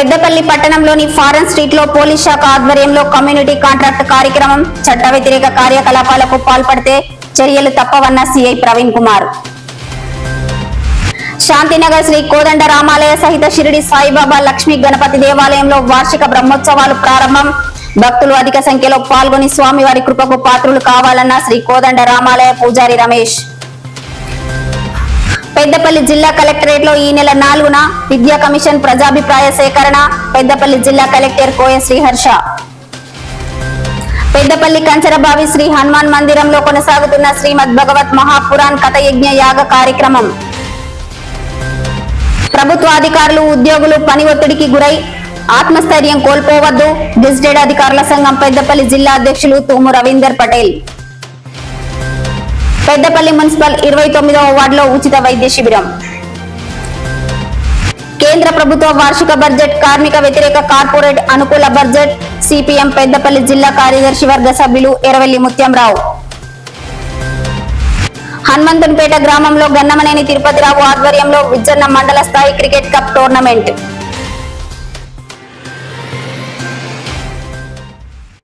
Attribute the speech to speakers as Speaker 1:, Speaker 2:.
Speaker 1: పెద్దపల్లి పట్టణంలోని ఫారెన్ స్ట్రీట్లో పోలీస్ శాఖ ఆధ్వర్యంలో కమ్యూనిటీ కాంట్రాక్ట్ కార్యక్రమం చట్ట వ్యతిరేక కార్యకలాపాలకు పాల్పడితే చర్యలు తప్పవన్న సిఐ ప్రవీణ్ కుమార్. శాంతినగర్ శ్రీ కోదండ రామాలయ సహిత షిరిడి సాయిబాబా లక్ష్మీ గణపతి దేవాలయంలో వార్షిక బ్రహ్మోత్సవాలు ప్రారంభం. భక్తులు అధిక సంఖ్యలో పాల్గొని స్వామివారి కృపకు పాత్రులు కావాలన్న శ్రీ కోదండ రామాలయ పూజారి రమేష్. పెద్దపల్లి జిల్లా కలెక్టరేట్లో ఈ నెల నాలుగున విద్యా కమిషన్ ప్రజాభిప్రాయ సేకరణ పెద్దపల్లి జిల్లా కలెక్టర్ కోయ శ్రీహర్ష. పెద్దపల్లి కంచరబావి శ్రీ హనుమాన్ మందిరంలో కొనసాగుతున్న శ్రీమద్ భగవత్ మహాపురాణ్ కథ యజ్ఞ యాగ కార్యక్రమం. ప్రభుత్వ అధికారులు ఉద్యోగులు పని ఒత్తిడికి గురై ఆత్మస్థైర్యం కోల్పోవద్దు గెజిటెడ్ అధికారుల సంఘం పెద్దపల్లి జిల్లా అధ్యక్షులు తూము రవీందర్ పటేల్. పెద్దపల్లి మున్సిపల్ ఇరవై తొమ్మిదవ వార్డులో ఉచిత వైద్య శిబిరం. కేంద్ర ప్రభుత్వ వార్షిక బడ్జెట్ కార్మిక వ్యతిరేక కార్పొరేట్ అనుకూల బడ్జెట్ సిపిఎం పెద్దపల్లి జిల్లా కార్యదర్శి వర్గ సభ్యులు ఎరవెల్లి ముత్యంరావు. హనుమంతునిపేట గ్రామంలో గన్నమనేని తిరుపతిరావు ఆధ్వర్యంలో విజన్న మండల స్థాయి క్రికెట్ కప్ టోర్నమెంట్.